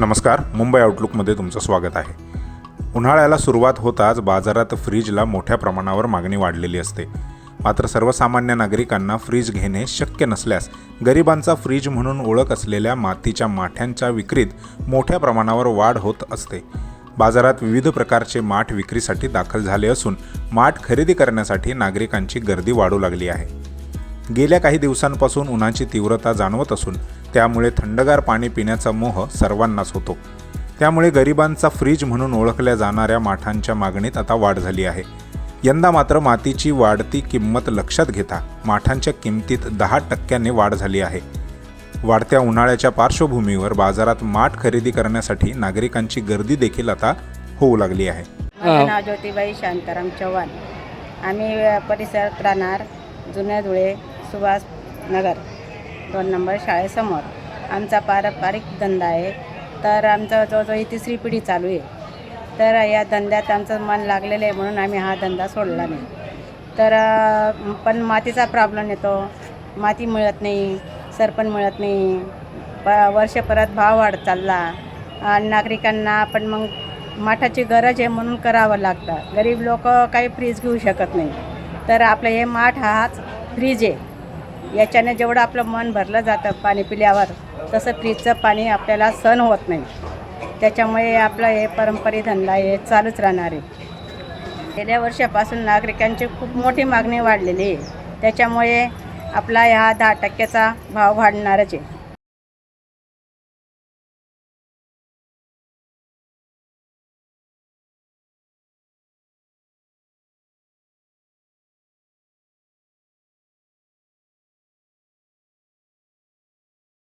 नमस्कार मुंबई आउटलुकमध्ये तुमचं स्वागत आहे. उन्हाळ्याला सुरुवात होताच बाजारात फ्रीजला मोठ्या प्रमाणावर मागणी वाढलेली असते. मात्र सर्वसामान्य नागरिकांना फ्रीज घेणे शक्य नसल्यास गरिबांचा फ्रीज म्हणून ओळख असलेल्या मातीच्या माठ्यांच्या विक्रीत मोठ्या प्रमाणावर वाढ होत असते. बाजारात विविध प्रकारचे माठ विक्रीसाठी दाखल झाले असून माठ खरेदी करण्यासाठी नागरिकांची गर्दी वाढू लागली आहे. गेल्या काही दिवसांपासून उन्हाची तीव्रता जाणवत असून त्यामुळे थंडगार पाणी पिण्याचा मोह सर्वांनाच होतो. त्यामुळे गरिबांचा फ्रीज म्हणून ओळखल्या जाणाऱ्या माठांच्या मागणीत आता वाढ झाली आहे. यंदा मात्र मातीची वाढती किंमत लक्षात घेता माठांच्या किमतीत दहा टक्क्याने वाढ झाली आहे. वाढत्या उन्हाळ्याच्या पार्श्वभूमीवर बाजारात माठ खरेदी करण्यासाठी नागरिकांची गर्दी देखील आता होऊ लागली आहे. नाव ज्योतिबाई शांताराम चव्हाण. आम्ही परिसरात राहणार जुन्या धुळे सुभाष नगर दोन नंबर शाळेसमोर. आमचा पारंपरिक धंदा आहे. तर आमचा जवळजवळ ही तिसरी पिढी चालू आहे. तर या धंद्यात आमचं मन लागलेलं आहे म्हणून आम्ही हा धंदा सोडला नाही. तर पण मातीचा प्रॉब्लेम येतो. माती मिळत नाही सरपण मिळत नाही. प वर्ष परत भाव वाढत चालला. आणि नागरिकांना पण मग माठाची गरज आहे म्हणून करावं लागतं. गरीब लोक काही फ्रीज घेऊ शकत नाही. तर आपलं हे माठ हाच फ्रीज आहे. याच्याने जेवढं आपलं मन भरलं जातं पाणी पिल्यावर तसं फ्रीजचं पाणी आपल्याला सहन होत नाही. त्याच्यामुळे आपलं हे पारंपरिक धंदा हे चालूच राहणार आहे. गेल्या वर्षापासून नागरिकांची खूप मोठी मागणी वाढलेली आहे. त्याच्यामुळे आपला ह्या दहा टक्क्याचा भाव वाढणारच आहे.